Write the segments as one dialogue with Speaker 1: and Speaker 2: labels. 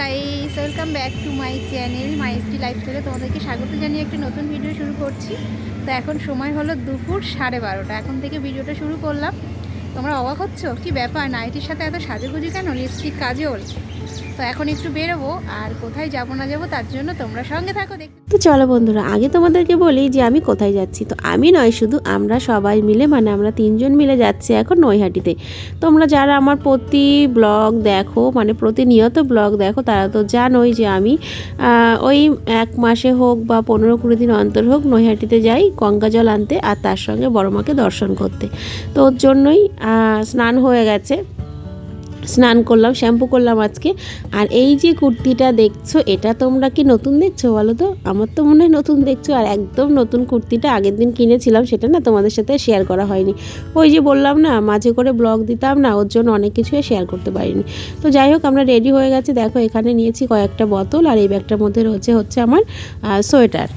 Speaker 1: Guys welcome back to my channel my S T লাইফস্টাইলে তোমাদেরকে স্বাগত জানিয়ে একটা নতুন ভিডিও শুরু করছি। তো এখন সময় হলো দুপুর সাড়ে বারোটা। এখন থেকে ভিডিওটা শুরু করলাম। তোমরা অবাক হচ্ছ? কি ব্যাপার? নাইটির সাথে এত সাজুগুজু কেন? লিপস্টিক কাজল। তো এখন একটু বেরোবো, আর কোথায় যাব না যাব তার জন্য তোমরা সঙ্গে থাকো দেখ
Speaker 2: তো চলো বন্ধুরা, আগে তোমাদেরকে বলি যে আমি কোথায় যাচ্ছি। তো আমি নয়, শুধু আমরা সবাই মিলে মানে আমরা তিনজন মিলে যাচ্ছি এখন নৈহাটিতে। তোমরা যারা আমার প্রতি ব্লগ দেখো মানে প্রতিনিয়ত ব্লগ দেখো, তারা তো জানোই যে আমি ওই এক মাসে হোক বা পনেরো কুড়ি দিন অন্তর হোক নৈহাটিতে যাই, গঙ্গা জল আনতে আর তার সঙ্গে বড় মাকে দর্শন করতে। তো ওর জন্যই স্নান হয়ে গেছে। স্নান করলাম, শ্যাম্পু করলাম আজকে। আর এই যে কুর্তিটা দেখছ, এটা তোমরা কি নতুন দেখছ বলো তো? আমার তো মনে হয় নতুন দেখছ। আর একদম নতুন কুর্তিটা আগের দিন কিনেছিলাম, সেটা না তোমাদের সাথে শেয়ার করা হয়নি। ওই যে বললাম না, মাঝে করে ব্লগ দিতাম না, ওর জন্য অনেক কিছুই শেয়ার করতে পারিনি। তো যাই হোক, আমরা রেডি হয়ে গেছি। দেখো, এখানে নিয়েছি কয়েকটা বোতল, আর এই ব্যাগটার মধ্যে রয়েছে হচ্ছে আমার সোয়েটার।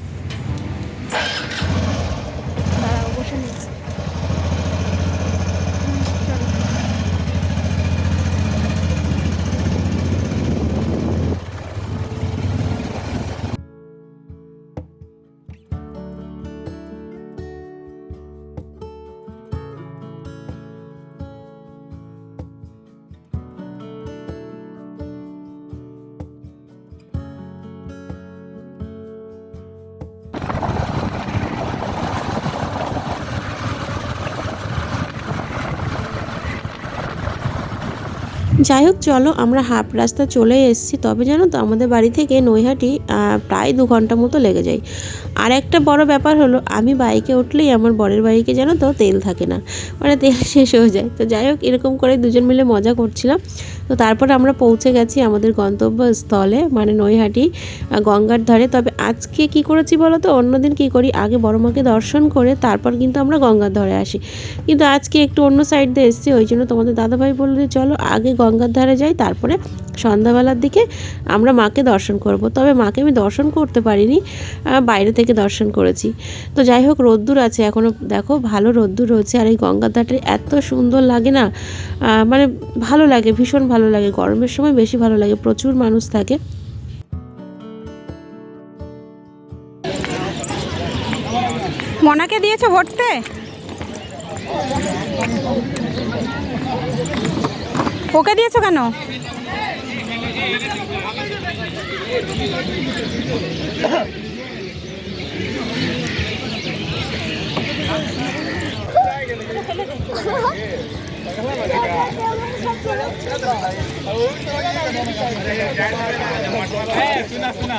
Speaker 2: যাই হোক, চলো আমরা হাফ রাস্তা চলে এসেছি। তবে জানো তো, আমাদের বাড়ি থেকে নৈহাটি প্রায় দু ঘণ্টা মতো লেগে যায়। আর একটা বড় ব্যাপার হলো, আমি বাইকে উঠলেই আমার বরের বাইকে জানো তো তেল থাকে না। মানে তেল শেষ হয়ে যায়। তো যাই হোক, এরকম করে দুজন মিলে মজা করছিলাম। তো তারপর আমরা পৌঁছে গেছি আমাদের গন্তব্যস্থলে মানে নৈহাটি গঙ্গার ধারে। তবে আজকে কি করেছি বলো তো? অন্যদিন কি করি? আগে বড় মাকে দর্শন করে তারপর কিন্তু আমরা গঙ্গার ধারে আসি। কিন্তু আজকে একটু অন্য সাইড দিয়ে এসেছি, ওই জন্য তোমাদের দাদাভাই বলল চলো আগে গঙ্গার ধারে যাই, তারপরে সন্ধ্যাবেলার দিকে আমরা মাকে দর্শন করব। তবে মাকে আমি দর্শন করতে পারিনি বাইরে থেকে দর্শন করেছি। তো যাই হোক, রোদ্দুর আছে এখনও দেখো, ভালো রোদ্দুর রয়েছে আর এই গঙ্গার ধারটা এত সুন্দর লাগে না মানে ভালো লাগে, ভীষণ ভালো লাগে। গরমের সময় বেশি ভালো লাগে, প্রচুর মানুষ থাকে।
Speaker 1: মনাকে দিয়েছ ভরতে? ওকে দিয়েছ কেন?
Speaker 3: শুনা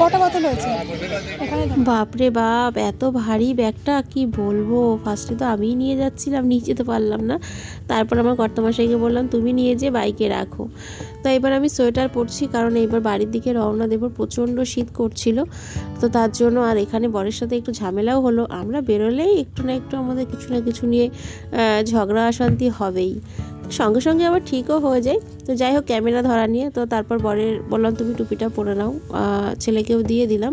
Speaker 1: কটা বোতল হয়েছে
Speaker 2: বাপরে বাপ, এত ভারী ব্যাগটা, কি বলব? ফার্স্টে তো আমিই নিয়ে যাচ্ছিলাম নিয়ে যেতে পারলাম না। তারপর আমার কর্তামশাইকে বললাম, তুমি নিয়ে যে বাইকে রাখো। তো এবার আমি সোয়েটার পরছি, কারণ এইবার বাড়ির দিকে রওনা দেবো, প্রচণ্ড শীত করছিল। তো তার জন্য আর এখানে বরের সাথে একটু ঝামেলাও হলো। আমরা বেরোলেই একটু না একটু আমাদের কিছু না কিছু নিয়ে ঝগড়া অশান্তি হবেই। সঙ্গে সঙ্গে আবার ঠিকও হয়ে যায়। তো যাই হোক, ক্যামেরা ধরা নিয়ে তো তারপর বরের বললাম, তুমি টুপিটা পরে নাও। ছেলেকেও দিয়ে দিলাম।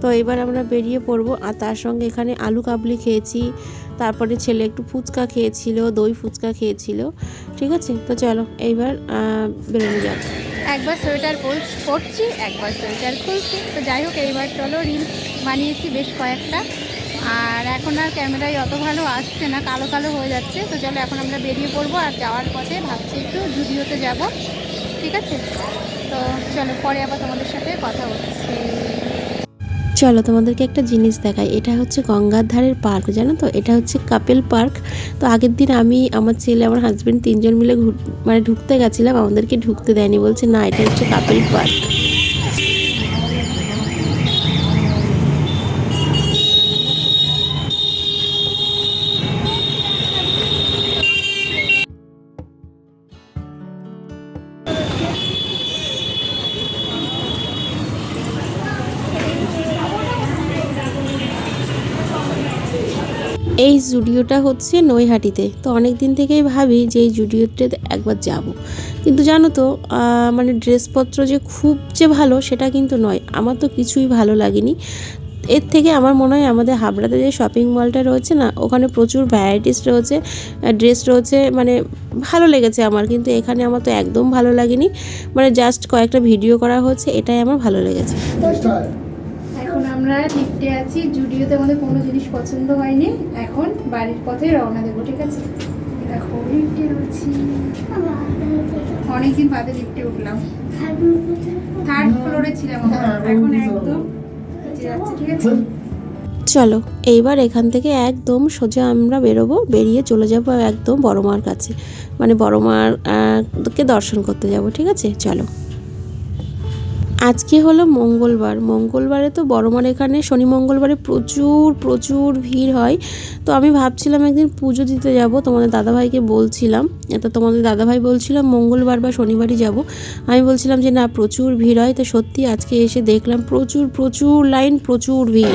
Speaker 2: তো এবার আমরা বেরিয়ে পড়ব আর তার সঙ্গে এখানে আলু কাবলি খেয়েছি। তারপরে ছেলে একটু ফুচকা খেয়েছিল, দই ফুচকা খেয়েছিল। ঠিক আছে? তো চলো, এইবার বেরোনো যাক।
Speaker 1: একবার সোয়েটার পরছি, একবার সোয়েটার খুলছি। তো যাই হোক, এইবার চলো, রিল বানিয়েছি বেশ কয়েকটা। আর এখন আর ক্যামেরায় অত ভালো আসছে না, কালো কালো হয়ে যাচ্ছে। তো চলো এখন আমরা বেরিয়ে পড়ব আর যাওয়ার পথে ভাবছি একটু জুডিওতে যাব। ঠিক আছে? তো চলো পরে আবার তোমাদের সাথে কথা হচ্ছে।
Speaker 2: চলো তোমাদেরকে একটা জিনিস দেখাই। এটা হচ্ছে গঙ্গার ধারের পার্ক, জানো তো? এটা হচ্ছে কাপেল পার্ক। তো আগের দিন আমি, আমার ছেলে, আমার হাজব্যান্ড তিনজন মিলে মানে ঢুকতে গেছিলাম। আমাদেরকে ঢুকতে দেয়নি। বলছে, না, এটা হচ্ছে কাপেল পার্ক। এই জুডিওটা হচ্ছে নৈহাটিতে। তো অনেক দিন থেকেই ভাবি যে এই জুডিওতে একবার যাব। কিন্তু জানো তো মানে ড্রেসপত্র যে খুব যে ভালো সেটা কিন্তু নয়। আমার তো কিছুই ভালো লাগেনি। এর থেকে আমার মনে হয় আমাদের হাবড়াতে যে শপিং মলটা রয়েছে না, ওখানে প্রচুর ভ্যারাইটিস রয়েছে ড্রেস রয়েছে মানে ভালো লেগেছে আমার। কিন্তু এখানে আমার তো একদম ভালো লাগেনি। মানে জাস্ট কয়েকটা ভিডিও করা হচ্ছে, এটাই আমার ভালো লেগেছে।
Speaker 1: আমরা লিফটে আছি জুডিওতে আমাদের কোনো জিনিস পছন্দ হয়নি। এখন বাড়ির পথে রওনা দেবো ঠিক আছে? দেখো লিফটে আছি অনেকদিন বাদে লিফটে উঠলাম। থার্ড ফ্লোরে ছিলাম এখন একদম নিচে ঠিক আছে?
Speaker 2: চলো এইবার এখান থেকে একদম সোজা আমরা বেরোবো বেরিয়ে চলে যাব একদম বড় মার কাছে। মানে বড় মার কে দর্শন করতে যাব ঠিক আছে? চলো। আজকে হলো মঙ্গলবার। মঙ্গলবারে তো বড় মার এখানে শনি মঙ্গলবারে প্রচুর প্রচুর ভিড় হয়। তো আমি ভাবছিলাম একদিন পুজো দিতে যাব, তোমাদের দাদাভাইকে বলছিলাম। তো তোমাদের দাদাভাই বলছিলাম মঙ্গলবার বা শনিবারই যাব। আমি বলছিলাম যে, না, প্রচুর ভিড় হয়। তো সত্যি আজকে এসে দেখলাম প্রচুর প্রচুর লাইন, প্রচুর ভিড়।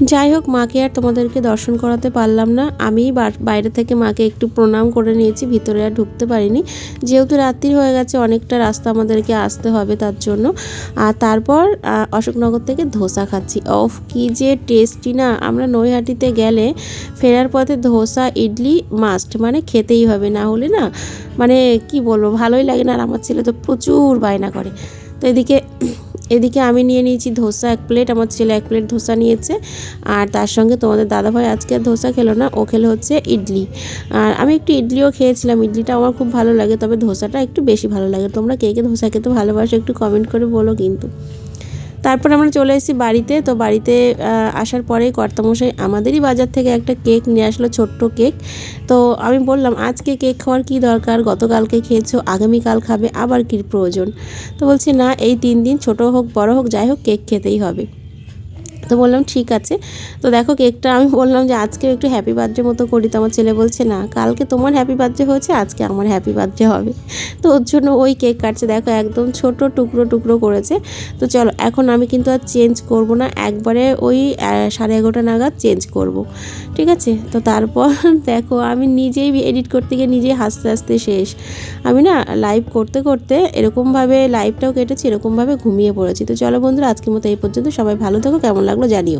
Speaker 2: যাই হোক, মাকে আর তোমাদেরকে দর্শন করাতে পারলাম না। আমি বাইরে থেকে মাকে একটু প্রণাম করে নিয়েছি, ভিতরে আর ঢুকতে পারিনি। যেহেতু রাত্রি হয়ে গেছে, অনেকটা রাস্তা আমাদেরকে আসতে হবে তার জন্য। আর তারপর অশোকনগর থেকে ধোসা খাচ্ছি। অফ কি যে টেস্টি না! আমরা নৈহাটিতে গেলে ফেরার পথে ধোসা, ইডলি, মাস্ট মানে খেতেই হবে না হলে না মানে কি বলব, ভালোই লাগে না। আর আমার ছেলে তো প্রচুর বায়না করে। তো এদিকে এদিকে আমি নিয়ে নিয়েছি ধোসা এক প্লেট, আমার ছেলে এক প্লেট ধোসা নিয়েছে। আর তার সঙ্গে তোমাদের দাদাভাই আজকে আর ধোসা খেলো না, ও খেলো হচ্ছে ইডলি। আর আমি একটু ইডলিও খেয়েছিলাম, ইডলিটা আমার খুব ভালো লাগে, তবে ধোসাটা একটু বেশি ভালো লাগে। তোমরা কে কে ধোসা খেতে ভালোবাসো একটু কমেন্ট করে বলো কিন্তু। তারপর আমরা চলে এসেছি বাড়িতে। তো বাড়িতে আসার পরে কর্তামশাই আমাদেরই বাজার থেকে একটা কেক নিয়ে আসলো, ছোট্ট কেক। তো আমি বললাম, আজকে কেক খাওয়ার কী দরকার? গতকালকে খেয়েছো, আগামীকাল খাবে, আবার কী প্রয়োজন? তো বলছি, না, এই তিন দিন, ছোট হোক, বড় হোক, যাই হোক, কেক খেতেই হবে। তো বললাম, ঠিক আছে। তো দেখো কেকটা আমি বললাম যে আজকে একটু হ্যাপি বার্থডে মতো করি। তো আমার ছেলে বলছে, না, কালকে তোমার হ্যাপি বার্থডে হয়েছে, আজকে আমার হ্যাপি বার্থডে হবে। তো ওর জন্য ওই কেক কাটছে। দেখো একদম ছোট টুকরো টুকরো করেছে। তো চলো, এখন আমি কিন্তু আর চেঞ্জ করব না। একবারে ওই সাড়ে এগারোটা নাগাদ চেঞ্জ করব। ঠিক আছে? তো তারপর দেখো, আমি নিজেই এডিট করতে গিয়ে নিজেই হাসতে হাসতে শেষ। আমি না লাইভ করতে করতে এরকমভাবে লাইভটাও কেটেছি, এরকমভাবে ঘুমিয়ে পড়েছি। তো চলো বন্ধুরা, আজকের মতো এই পর্যন্ত। সবাই ভালো থাকো, কেমন লাগল জানিও